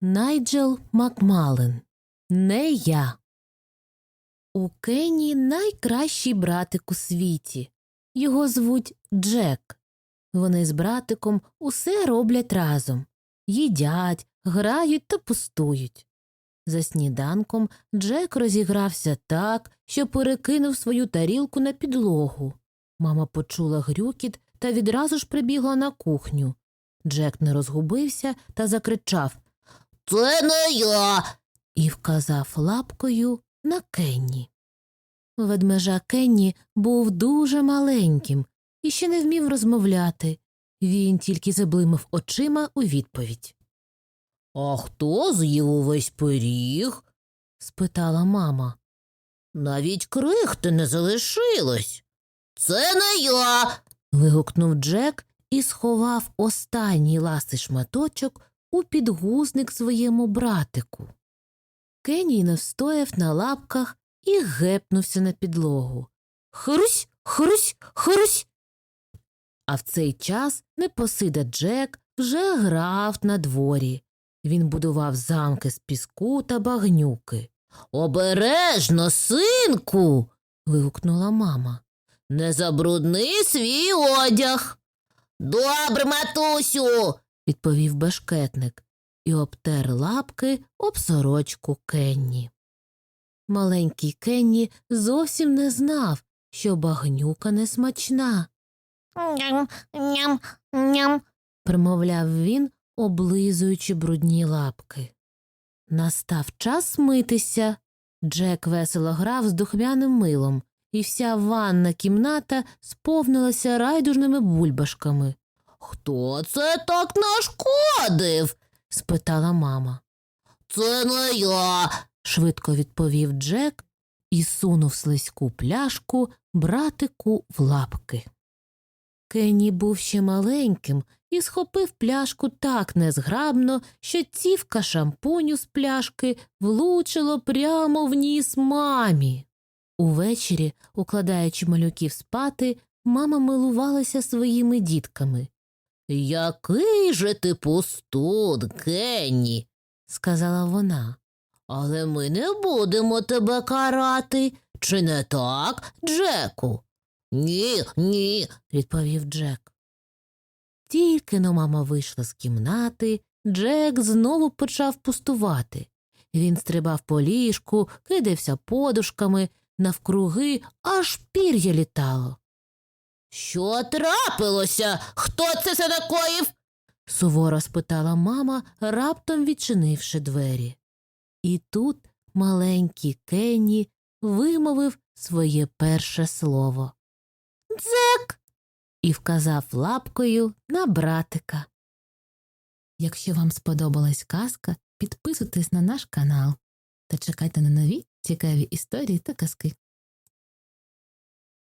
Найджел Макмален. Не я. У Кенні найкращий братик у світі. Його звуть Джек. Вони з братиком усе роблять разом їдять, грають та пустують. За сніданком Джек розігрався так, що перекинув свою тарілку на підлогу. Мама почула грюкіт та відразу ж прибігла на кухню. Джек не розгубився та закричав Це не я. і вказав лапкою на Кенні. Ведмежа Кенні був дуже маленьким і ще не вмів розмовляти. Він тільки заблимав очима у відповідь. А хто з'їв увесь пиріг? спитала мама. Навіть крихти не залишилось. Це не я. вигукнув Джек і сховав останній ласий шматочок у підгузник своєму братику. Кеній настояв на лапках і гепнувся на підлогу. Хрусь, хрусь, хрусь. А в цей час непосида Джек вже грав на дворі. Він будував замки з піску та багнюки. Обережно, синку. вигукнула мама. Не забрудни свій одяг. Добре, матусю, відповів бешкетник і обтер лапки об сорочку Кенні. Маленький Кенні зовсім не знав, що багнюка не смачна. Ням, ням, ням. примовляв він, облизуючи брудні лапки. Настав час митися. Джек весело грав з духмяним милом, і вся ванна кімната сповнилася райдужними бульбашками. Хто це так нашкодив? спитала мама. Це не я, швидко відповів Джек і сунув слизьку пляшку братику в лапки. Кенні був ще маленьким і схопив пляшку так незграбно, що цівка шампуню з пляшки влучило прямо в ніс мамі. Увечері, укладаючи малюків спати, мама милувалася своїми дітками. Який же ти пустун, Кенні, сказала вона. Але ми не будемо тебе карати. Чи не так, Джеку? Ні, ні, відповів Джек. Тільки но мама вийшла з кімнати, Джек знову почав пустувати. Він стрибав по ліжку, кидався подушками, навкруги аж пір'я літало. Що трапилося? Хто це все накоїв? суворо спитала мама, раптом відчинивши двері. І тут маленький Кенні вимовив своє перше слово. Дзек. і вказав лапкою на братика. Якщо вам сподобалась казка, підписуйтесь на наш канал та чекайте на нові цікаві історії та казки.